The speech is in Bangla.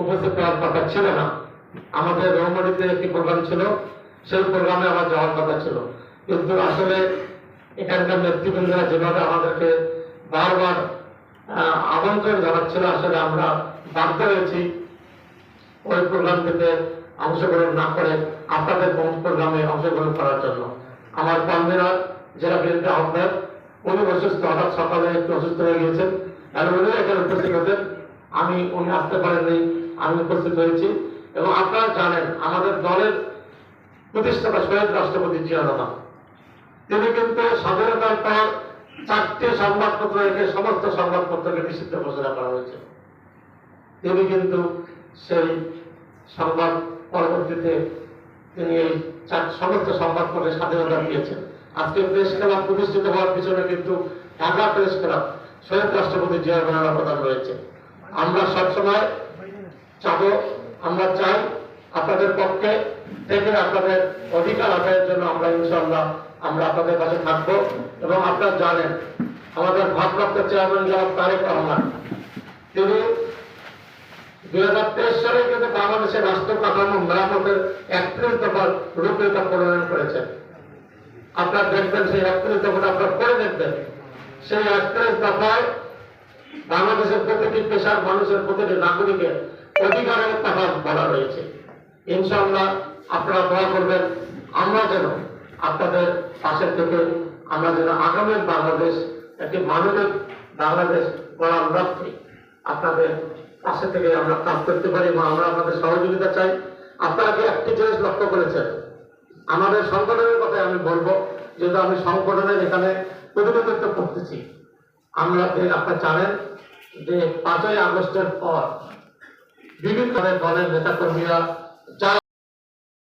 উপস্থিত হওয়ার কথা ছিল না। আমাদের রৌমারিতে একটি প্রোগ্রাম ছিল, সেই প্রোগ্রামে আমার যাওয়ার কথা ছিল। কিন্তু আসলে এখানকার নেতৃবৃন্দরা যেভাবে আমাদেরকে বারবার আমন্ত্রণ জানাচ্ছিল, আসলে আমরা বাধ্য হয়েছি ওই প্রোগ্রাম থেকে অংশগ্রহণ না করে আপনাদের প্রোগ্রামে অংশগ্রহণ করার জন্য। আমার কর্মীরা যারা বিএনপি আহ্বায়ক, উনি অসুস্থ, হঠাৎ সকালে একটু অসুস্থ হয়ে গিয়েছেন। আর উনি এখানে উপস্থিত হতেন আমি, উনি আসতে পারেননি। আমি উপস্থিত হয়েছি এবং আপনারা জানেন, আমাদের দলের প্রতিষ্ঠাতা শহীদ রাষ্ট্রপতি জিয়া রহমান। তিনি কিন্তু স্বাধীনতার পর চারটি সংবাদপত্র রেখে সমস্ত সংবাদপত্রকে নিষিদ্ধ ঘোষণা করা হয়েছে। তিনি কিন্তু সেই সংবাদ পরবর্তীতে তিনি এই সমস্ত সংবাদপত্রে স্বাধীনতা দিয়েছেন। আজকে প্রেস ক্লাব প্রতিষ্ঠিত হওয়ার পিছনে কিন্তু ঢাকা প্রেস ক্লাব শহীদ রাষ্ট্রপতি জিয়া রহমান অবদান রয়েছে। আমরা সবসময় চাবো, আমরা চাই আপনাদের পক্ষে থেকে আপনাদের অধিকার আদায়ের জন্য আমরা ইনশাল্লাহ আমরা আপনাদের কাছে থাকব এবং আপনারা জানেন, আমাদের ভারপ্রাপ্ত চেয়ারম্যান জনাব তারেক রহমান, তিনি দুই হাজার তেইশ সালে কিন্তু বাংলাদেশের রাষ্ট্র কাঠামো মেরামতের একত্রিশ দফার রূপরেখা প্রণয়ন করেছেন। আপনারা দেখবেন সেই একত্রিশ দফাটা আপনারা পড়ে দেখবেন। সেই একত্রিশ দফায় বাংলাদেশের প্রতিটি পেশার মানুষের প্রতিটি নাগরিকের অধিকারের কথা বলা রয়েছে। ইনশাআল্লাহ আপনারা দোয়া করবেন, আমরা যেন আপনাদের পাশে থেকে আমরা যেন আগামী বাংলাদেশ, একটি মানবিক বাংলাদেশ গড়ার লক্ষ্যে আপনাদের পাশে থেকে আমরা কাজ করতে পারি এবং আমরা আপনাদের সহযোগিতা চাই। আপনারা কি একটি জিনিস লক্ষ্য করেছেন? আমাদের সংগঠনের কথাই আমি বলব, যেহেতু আমি সংগঠনের এখানে প্রতিনিধিত্ব করতেছি। আমরা আপনারা জানেন যে পাঁচই আগস্টের পর বিভিন্ন দলের নেতাকর্মীরা